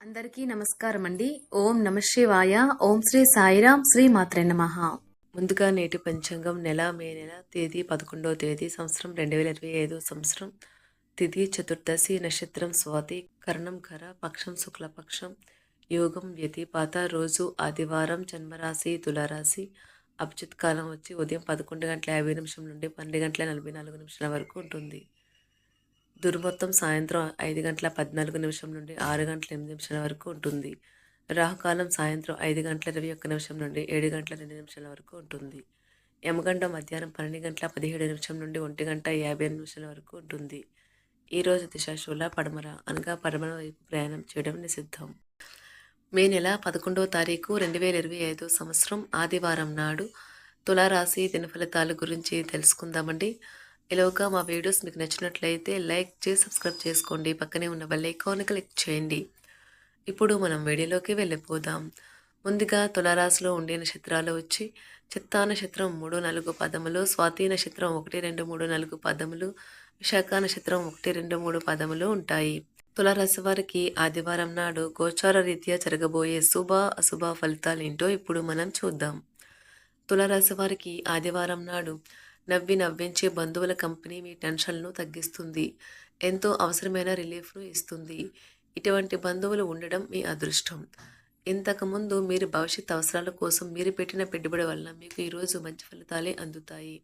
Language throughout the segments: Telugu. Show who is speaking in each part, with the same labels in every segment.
Speaker 1: అందరికీ నమస్కారం అండి ఓం నమ శివాయ. ఓం శ్రీ సాయిరాం శ్రీ మాత్రే నమ.
Speaker 2: ముందుగా నేటి పంచాంగం నెల మే నెల తేదీ పదకొండవ తేదీ సంవత్సరం రెండు వేల ఇరవై ఐదో సంవత్సరం. తిథి చతుర్దశి నక్షత్రం స్వాతి. కర్ణం కర పక్షం శుక్లపక్షం. యోగం వ్యతిపాత రోజు ఆదివారం జన్మరాశి తులారాశి. అభిజిత్ కాలం వచ్చి ఉదయం పదకొండు గంటల యాభై నిమిషం నుండి పన్నెండు గంటల నలభై నాలుగు నిమిషాల వరకు ఉంటుంది. దుర్మొత్తం సాయంత్రం ఐదు గంటల పద్నాలుగు నిమిషం నుండి ఆరు గంటల ఎనిమిది నిమిషాల వరకు ఉంటుంది. రాహుకాలం సాయంత్రం ఐదు గంటల ఇరవై ఒక్క నిమిషం నుండి ఏడు గంటల రెండు నిమిషాల వరకు ఉంటుంది. యమగండం మధ్యాహ్నం పన్నెండు గంటల పదిహేడు నిమిషం నుండి ఒంటి గంట యాభై ఎనిమిది నిమిషాల వరకు ఉంటుంది. ఈరోజు రోజు దిశాశూల పడమర అనగా పడమర వైపు ప్రయాణం చేయడం నిషిద్ధం. మే నెల పదకొండవ తారీఖు రెండు వేల ఇరవై ఐదో సంవత్సరం ఆదివారం నాడు తులారాశి దినఫలితాల గురించి తెలుసుకుందామండి. ఇలాగా మా వీడియోస్ మీకు నచ్చినట్లయితే లైక్ చేసి సబ్స్క్రైబ్ చేసుకోండి. పక్కనే ఉన్న బెల్ ఐకాన్ క్లిక్ చేయండి. ఇప్పుడు మనం వీడియోలోకి వెళ్ళిపోదాం. ముందుగా తులారాశిలో ఉండే నక్షత్రాలు వచ్చి చిత్తా నక్షత్రం మూడు నాలుగు పదములు స్వాతి నక్షత్రం ఒకటి రెండు మూడు నాలుగు పదములు విశాఖ నక్షత్రం ఒకటి రెండు మూడు పదములు ఉంటాయి. తులారాశి వారికి ఆదివారం నాడు గోచార రీత్యా జరగబోయే శుభ అశుభ ఫలితాలు ఏంటో ఇప్పుడు మనం చూద్దాం. తులారాశి వారికి ఆదివారం నాడు నవ్వి నవ్వించే బంధువుల కంపెనీ మీ టెన్షన్ను తగ్గిస్తుంది. ఎంతో అవసరమైన రిలీఫ్ను ఇస్తుంది. ఇటువంటి బంధువులు ఉండడం మీ అదృష్టం. ఇంతకుముందు మీరు భవిష్యత్ అవసరాల కోసం మీరు పెట్టిన పెట్టుబడి వల్ల మీకు ఈరోజు మంచి ఫలితాలే అందుతాయి.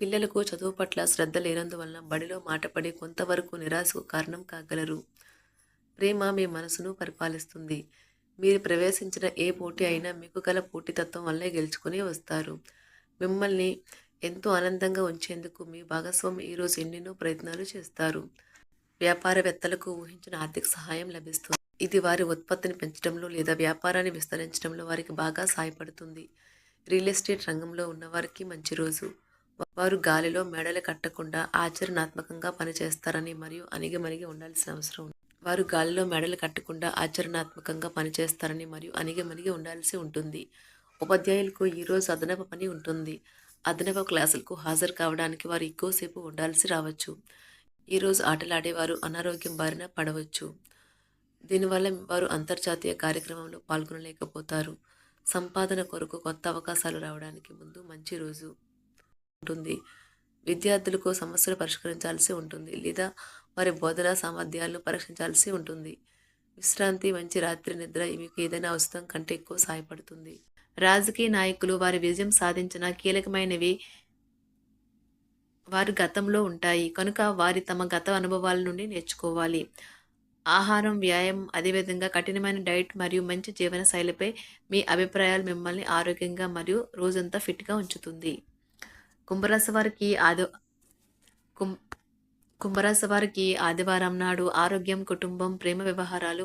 Speaker 2: పిల్లలకు చదువు పట్ల శ్రద్ధ లేనందువలన బడిలో మాటపడి కొంతవరకు నిరాశకు కారణం కాగలరు. ప్రేమ మీ మనసును పరిపాలిస్తుంది. మీరు ప్రవేశించిన ఏ పోటీ అయినా మీకు గల పోటీతత్వం వల్లే గెలుచుకుని వస్తారు. మిమ్మల్ని ఎంతో ఆనందంగా ఉంచేందుకు మీ భాగస్వామి ఈరోజు ఎన్నెన్నో ప్రయత్నాలు చేస్తారు. వ్యాపారవేత్తలకు ఊహించిన ఆర్థిక సహాయం లభిస్తుంది. ఇది వారి ఉత్పత్తిని పెంచడంలో లేదా వ్యాపారాన్ని విస్తరించడంలో వారికి బాగా సహాయపడుతుంది. రియల్ ఎస్టేట్ రంగంలో ఉన్నవారికి మంచి రోజు. వారు గాలిలో మెడలు కట్టకుండా ఆచరణాత్మకంగా పనిచేస్తారని మరియు అణిగిమణిగి ఉండాల్సిన అవసరం ఉంది. వారు గాలిలో మెడలు కట్టకుండా ఆచరణాత్మకంగా పనిచేస్తారని మరియు అణిగిమణిగి ఉండాల్సి ఉంటుంది. ఉపాధ్యాయులకు ఈరోజు అదనపు పని ఉంటుంది. అదనపు క్లాసులకు హాజరు కావడానికి వారు ఎక్కువసేపు ఉండాల్సి రావచ్చు. ఈరోజు ఆటలాడేవారు అనారోగ్యం బారిన పడవచ్చు. దీనివల్ల వారు అంతర్జాతీయ కార్యక్రమంలో పాల్గొనలేకపోతారు. సంపాదన కొరకు కొత్త అవకాశాలు రావడానికి ముందు మంచి రోజు ఉంటుంది. విద్యార్థులకు సమస్యలు పరిష్కరించాల్సి ఉంటుంది లేదా వారి బోధనా సామర్థ్యాలను పరీక్షించాల్సి ఉంటుంది. విశ్రాంతి మంచి రాత్రి నిద్ర మీకు ఏదైనా అవసరం కంటే ఎక్కువ సహాయపడుతుంది. రాజకీయ నాయకులు వారి విజయం సాధించిన కీలకమైనవి వారి గతంలో ఉంటాయి. కనుక వారి తమ గత అనుభవాల నుండి నేర్చుకోవాలి. ఆహారం వ్యాయామం అదేవిధంగా కఠినమైన డైట్ మరియు మంచి జీవన శైలిపై మీ అభిప్రాయాలు మిమ్మల్ని ఆరోగ్యంగా మరియు రోజంతా ఫిట్గా ఉంచుతుంది. కుంభరాశి వారికి ఆది కుం కుంభరాశి వారికి ఆదివారం నాడు ఆరోగ్యం కుటుంబం ప్రేమ వ్యవహారాలు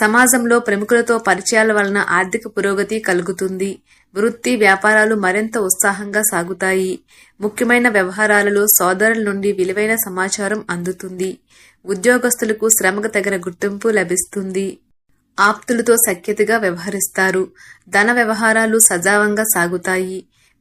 Speaker 1: సమాజంలో ప్రముఖులతో పరిచయాల వలన ఆర్థిక పురోగతి కలుగుతుంది. వృత్తి వ్యాపారాలు మరింత ఉత్సాహంగా సాగుతాయి. ముఖ్యమైన వ్యవహారాలలో సోదరుల నుండి విలువైన సమాచారం అందుతుంది. ఉద్యోగస్తులకు శ్రమకు తగిన గుర్తింపు లభిస్తుంది. ఆప్తులతో సఖ్యతగా వ్యవహరిస్తారు. ధన వ్యవహారాలు సజావంగా సాగుతాయి.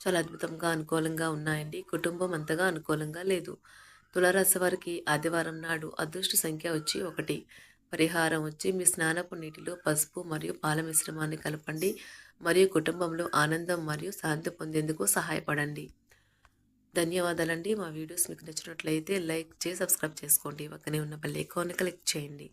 Speaker 3: చాలా అద్భుతంగా అనుకూలంగా ఉన్నాయండి. కుటుంబం అంతగా అనుకూలంగా లేదు. తులారాశి వారికి ఆదివారం నాడు అదృష్ట సంఖ్య వచ్చి ఒకటి. పరిహారం వచ్చి మీ స్నానపు నీటిలో పసుపు మరియు పాల మిశ్రమాన్ని కలపండి. మరియు కుటుంబంలో ఆనందం మరియు శాంతి పొందేందుకు సహాయపడండి. ధన్యవాదాలండి. మా వీడియోస్ మీకు నచ్చినట్లయితే లైక్ చేసి సబ్స్క్రైబ్ చేసుకోండి. పక్కనే ఉన్న బెల్ ఐకాన్ని క్లిక్ చేయండి.